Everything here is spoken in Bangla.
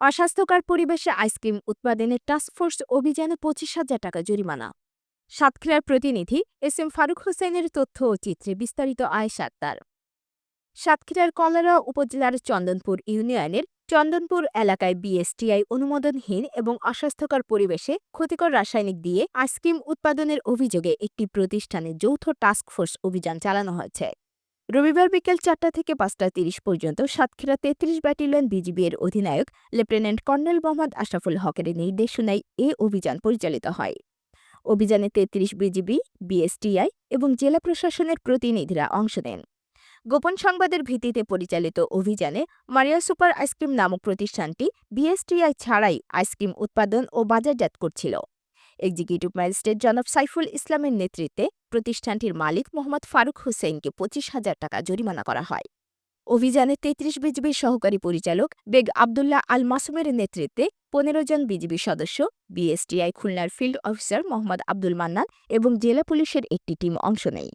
অস্বাস্থ্যকর পরিবেশে আইসক্রিম উৎপাদনের টাস্কফোর্স অভিযানে পঁচিশ হাজার টাকা জরিমানা। সাতক্ষীরার প্রতিনিধি এস এম ফারুক হোসেনের তথ্য ও চিত্রে বিস্তারিত আয়েশ আক্তার। সাতক্ষীরার কলারা উপজেলার চন্দনপুর ইউনিয়নের চন্দনপুর এলাকায় বিএসটিআই অনুমোদনহীন এবং অস্বাস্থ্যকর পরিবেশে ক্ষতিকর রাসায়নিক দিয়ে আইসক্রিম উৎপাদনের অভিযোগে একটি প্রতিষ্ঠানে যৌথ টাস্কফোর্স অভিযান চালানো হয়েছে। রবিবার বিকেল চারটা থেকে পাঁচটা তিরিশ পর্যন্ত সাতক্ষীরা তেত্রিশ ব্যাটালিয়ন বিজিবি এর অধিনায়ক লেফটেন্যান্ট কর্নেল মোহাম্মদ আশরাফুল হকের নির্দেশনায় এ অভিযান পরিচালিত হয়। অভিযানে তেত্রিশ বিজিবি, বিএসটিআই এবং জেলা প্রশাসনের প্রতিনিধিরা অংশ নেন। গোপন সংবাদের ভিত্তিতে পরিচালিত অভিযানে মারিয়া সুপার আইসক্রিম নামক প্রতিষ্ঠানটি বিএসটিআই ছাড়াই আইসক্রিম উৎপাদন ও বাজারজাত করছিল। এক্সিকিউটিভ ম্যাজিস্ট্রেট জনাব সাইফুল ইসলামের নেতৃত্বে প্রতিষ্ঠানটির মালিক মোহাম্মদ ফারুক হোসেনকে পঁচিশ হাজার টাকা জরিমানা করা হয়। অভিযানে তেত্রিশ বিজিবির সহকারী পরিচালক বেগ আবদুল্লাহ আল মাসুমের নেতৃত্বে পনেরো জন বিজিবি সদস্য বিএসটিআই খুলনার ফিল্ড অফিসার মোহাম্মদ আব্দুল মান্নান এবং জেলা পুলিশের একটি টিম অংশ নেয়।